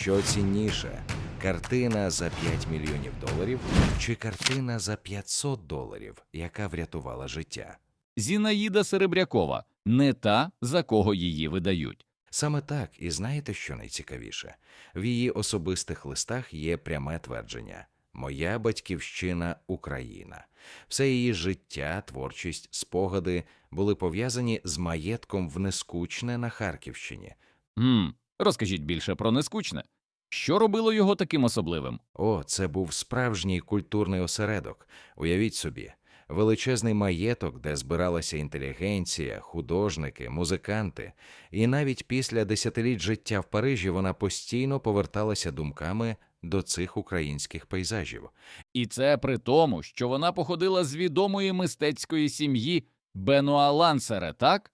Що цінніше, картина за 5 мільйонів доларів чи картина за 500 доларів, яка врятувала життя? Зінаїда Серебрякова не та, за кого її видають. Саме так, і знаєте, що найцікавіше? В її особистих листах є пряме твердження: Моя батьківщина Україна. Все її життя, творчість, спогади були пов'язані з маєтком в Нескучне на Харківщині. Гм, розкажіть більше про нескучне. Що робило його таким особливим? О, це був справжній культурний осередок. Уявіть собі, величезний маєток, де збиралася інтелігенція, художники, музиканти. І навіть після десятиліть життя в Парижі вона постійно поверталася думками до цих українських пейзажів. І це при тому, що вона походила з відомої мистецької сім'ї Бенуа Лансере, так?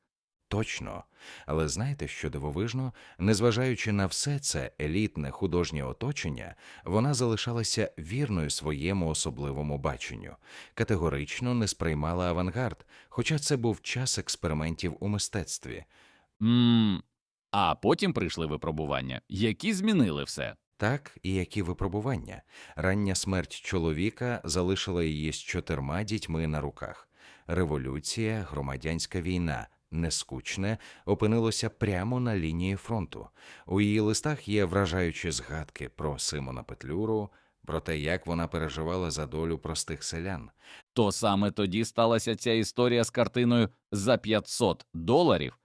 Точно. Але знаєте, що дивовижно, незважаючи на все це елітне художнє оточення, вона залишалася вірною своєму особливому баченню, категорично не сприймала авангард, хоча це був час експериментів у мистецтві. Мм. А потім прийшли випробування, які змінили все. Так і які випробування. Рання смерть чоловіка залишила її з чотирма дітьми на руках. Революція, громадянська війна, нескучне, опинилося прямо на лінії фронту. У її листах є вражаючі згадки про Симона Петлюру, про те, як вона переживала за долю простих селян. То саме тоді сталася ця історія з картиною за 500 доларів.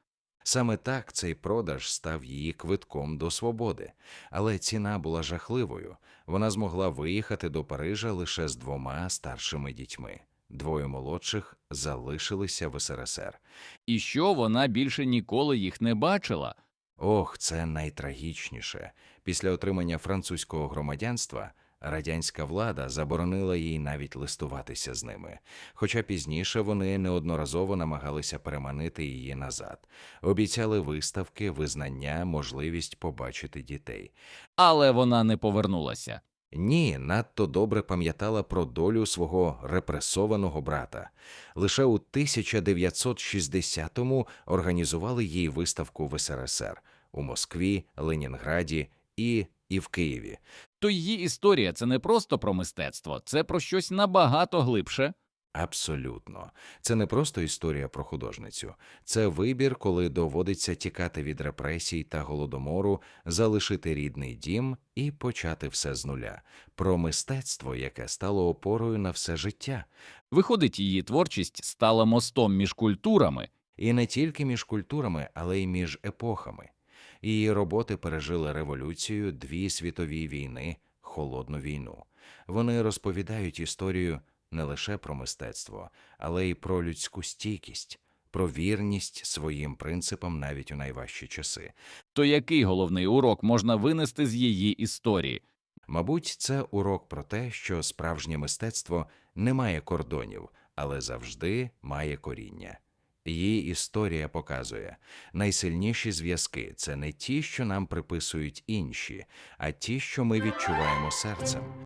Саме так цей продаж став її квитком до свободи, але ціна була жахливою. Вона змогла виїхати до Парижа лише з двома старшими дітьми. Двоє молодших залишилися в СРСР. І що вона більше ніколи їх не бачила. Ох, це найтрагічніше. Після отримання французького громадянства радянська влада заборонила їй навіть листуватися з ними, хоча пізніше вони неодноразово намагалися переманити її назад, обіцяли виставки, визнання, можливість побачити дітей. Але вона не повернулася. Ні, надто добре пам'ятала про долю свого репресованого брата. Лише у 1960-му організували їй виставку в СРСР у Москві, Ленінграді і, і в Києві. То її історія це не просто про мистецтво, це про щось набагато глибше. Абсолютно, це не просто історія про художницю, це вибір, коли доводиться тікати від репресій та голодомору, залишити рідний дім і почати все з нуля. Про мистецтво, яке стало опорою на все життя. Виходить, її творчість стала мостом між культурами. І не тільки між культурами, але й між епохами. Її роботи пережили революцію, дві світові війни, холодну війну. Вони розповідають історію не лише про мистецтво, але й про людську стійкість, про вірність своїм принципам навіть у найважчі часи. То який головний урок можна винести з її історії? Мабуть, це урок про те, що справжнє мистецтво не має кордонів, але завжди має коріння. Її історія показує, найсильніші зв'язки це не ті, що нам приписують інші, а ті, що ми відчуваємо серцем.